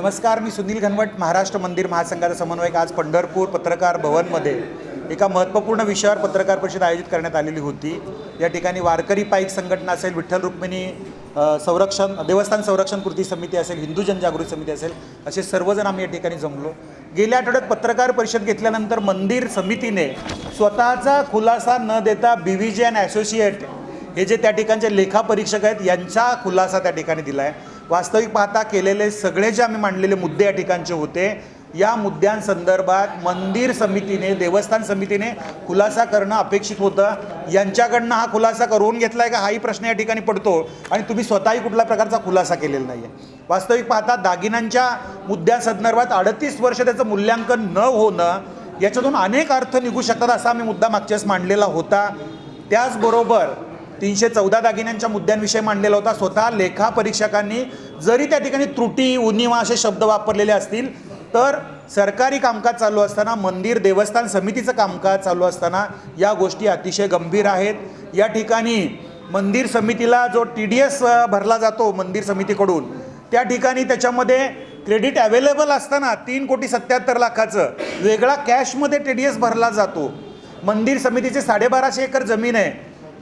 नमस्कार मी सुनील घनवट महाराष्ट्र मंदिर महासंघाचा समन्वयक. आज पंढरपूर पत्रकार भवनमध्ये एका महत्त्वपूर्ण विषयावर पत्रकार परिषद आयोजित करण्यात आलेली होती. या ठिकाणी वारकरी पाईक संघटना असेल विठ्ठल रुक्मिणी संरक्षण देवस्थान संरक्षण कृती समिती असेल हिंदू जनजागृती समिती असेल असे सर्वजण आम्ही या ठिकाणी जमलो. गेल्या आठवड्यात पत्रकार परिषद घेतल्यानंतर मंदिर समितीने स्वतःचा खुलासा न देता बी व्ही जे अँड ॲसोसिएट हे जे त्या ठिकाणचे लेखापरीक्षक आहेत यांचा खुलासा त्या ठिकाणी दिला आहे वास्तविक पाहता केलेले सगळे जे आम्ही मांडलेले मुद्दे या ठिकाणचे होते या मुद्द्यांसंदर्भात मंदिर समितीने देवस्थान समितीने खुलासा करणं अपेक्षित होतं. यांच्याकडनं हा खुलासा करून घेतला आहे का हाही प्रश्न या ठिकाणी पडतो आणि तुम्ही स्वतःही कुठल्या प्रकारचा खुलासा केलेला नाही आहे वास्तविक पाहता दागिन्यांच्या मुद्द्यासंदर्भात अडतीस वर्ष त्याचं मूल्यांकन न होणं याच्यातून अनेक अर्थ निघू शकतात असा आम्ही मुद्दा मागच्याच मांडलेला होता. त्याचबरोबर तीनशे चौदा दागिन्यांच्या मुद्द्यांविषयी मांडलेला होता. स्वतः लेखा परीक्षकांनी जरी त्या ठिकाणी त्रुटी उनिवा असे शब्द वापरलेले असतील तर सरकारी कामकाज चालू असताना मंदिर देवस्थान समितीचं कामकाज चालू असताना या गोष्टी अतिशय गंभीर आहेत. या ठिकाणी मंदिर समितीला जो टी डी एस भरला जातो मंदिर समितीकडून त्या ठिकाणी त्याच्यामध्ये क्रेडिट अवेलेबल असताना तीन कोटी सत्याहत्तर लाखाचं वेगळा कॅशमध्ये टी डी एस भरला जातो. मंदिर समितीचे साडेबाराशे एकर जमीन आहे.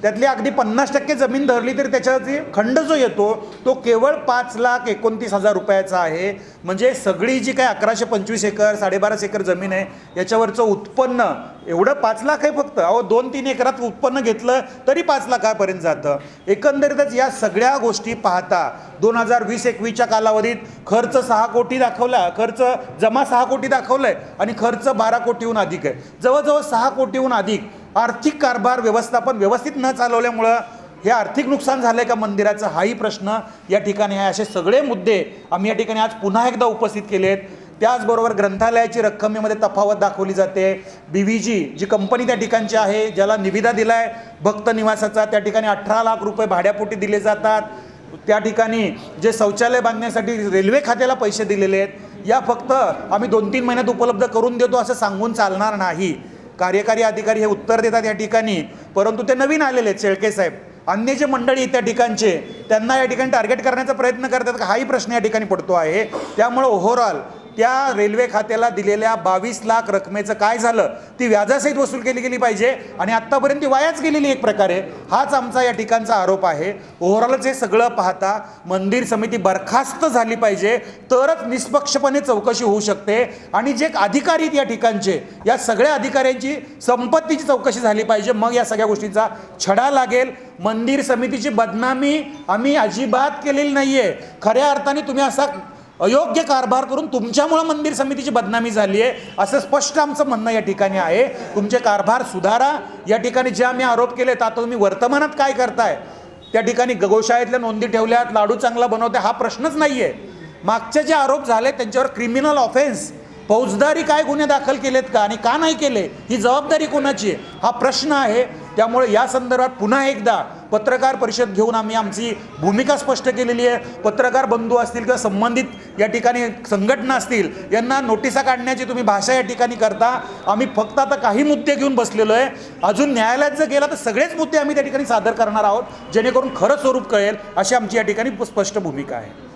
त्यातली अगदी पन्नास टक्के जमीन धरली तरी त्याच्यावरती खंड जो येतो तो केवळ पाच लाख एकोणतीस हजार रुपयाचा आहे. म्हणजे सगळी जी काय अकराशे पंचवीस एकर साडेबाराशे एकर जमीन आहे याच्यावरचं उत्पन्न एवढं पाच लाख आहे फक्त. अहो दोन तीन एकरात उत्पन्न घेतलं तरी पाच लाखापर्यंत जातं. एकंदरीतच या सगळ्या गोष्टी पाहता दोन हजार वीस एकवीसच्या कालावधीत खर्च सहा कोटी दाखवला खर्च जमा सहा कोटी दाखवलाय आणि खर्च बारा कोटीहून अधिक आहे. जवळजवळ सहा कोटीहून अधिक आर्थिक कारभार व्यवस्थापन व्यवस्थित न चालवल्यामुळं हे आर्थिक नुकसान झालं आहे का मंदिराचं? हाही प्रश्न या ठिकाणी आहे. असे सगळे मुद्दे आम्ही या ठिकाणी आज पुन्हा एकदा उपस्थित केले आहेत त्याचबरोबर ग्रंथालयाची रक्कमेमध्ये तफावत दाखवली जाते. बी व्ही जी जी कंपनी त्या ठिकाणची आहे ज्याला निविदा दिला आहे भक्त निवासाचा त्या ठिकाणी अठरा लाख रुपये भाड्यापोटी दिले जातात. त्या ठिकाणी जे शौचालय बांधण्यासाठी रेल्वे खात्याला पैसे दिलेले आहेत या फक्त आम्ही दोन तीन महिन्यात उपलब्ध करून देतो असं सांगून चालणार नाही. कार्यकारी अधिकारी हे उत्तर देतात या ठिकाणी परंतु ते नवीन आलेले आहेत शेळके साहेब. अन्य जे मंडळी आहेत त्या ठिकाणचे त्यांना या ठिकाणी टार्गेट करण्याचा प्रयत्न करतात का? हाही प्रश्न या ठिकाणी पडतो आहे. त्यामुळं ओव्हरऑल त्या रेल्वे खात्याला दिलेल्या बावीस लाख रकमेचं काय झालं? ती व्याजासहित वसूल केली गेली पाहिजे आणि आत्तापर्यंत ती वायाच गेलेली एक प्रकारे. हाच आमचा या ठिकाणचा आरोप आहे. ओव्हरऑलच हे सगळं पाहता मंदिर समिती बरखास्त झाली पाहिजे. तरच निष्पक्षपणे चौकशी होऊ शकते. आणि जे अधिकारी आहेत या ठिकाणचे या सगळ्या अधिकाऱ्यांची संपत्तीची चौकशी झाली पाहिजे. मग या सगळ्या गोष्टींचा छडा लागेल. मंदिर समितीची बदनामी आम्ही अजिबात केलेली नाही आहे खऱ्या अर्थाने तुम्ही असा अयोग्य कारभार करून तुमच्यामुळं मंदिर समितीची बदनामी झाली आहे असं स्पष्ट आमचं म्हणणं या ठिकाणी आहे. तुमचे कारभार सुधारा. या ठिकाणी जे आम्ही आरोप केले तर आता तुम्ही वर्तमानात काय करताय? त्या ठिकाणी गोशाळेतल्या नोंदी ठेवल्यात लाडू चांगला बनवते हा प्रश्नच नाही आहे मागचे जे आरोप झाले त्यांच्यावर क्रिमिनल ऑफेन्स फौजदारी काय गुन्हे दाखल केलेत का आणि का नाही केले ही जबाबदारी कोणाची आहे? हा प्रश्न आहे. त्यामुळे या संदर्भात पुन्हा एकदा पत्रकार परिषद घेऊन आम्ही आमची भूमिका स्पष्ट केलेली आहे. पत्रकार बंधू असतील किंवा संबंधित या ठिकाणी संघटना असतील यांना नोटिसा काढण्याची तुम्ही भाषा या ठिकाणी करता. आम्ही फक्त आता काही मुद्दे घेऊन बसलेलो आहे. अजून न्यायालयात जर गेला तर सगळेच मुद्दे आम्ही त्या ठिकाणी सादर करणार आहोत जेणेकरून खरं स्वरूप कळेल अशी आमची या ठिकाणी स्पष्ट भूमिका आहे.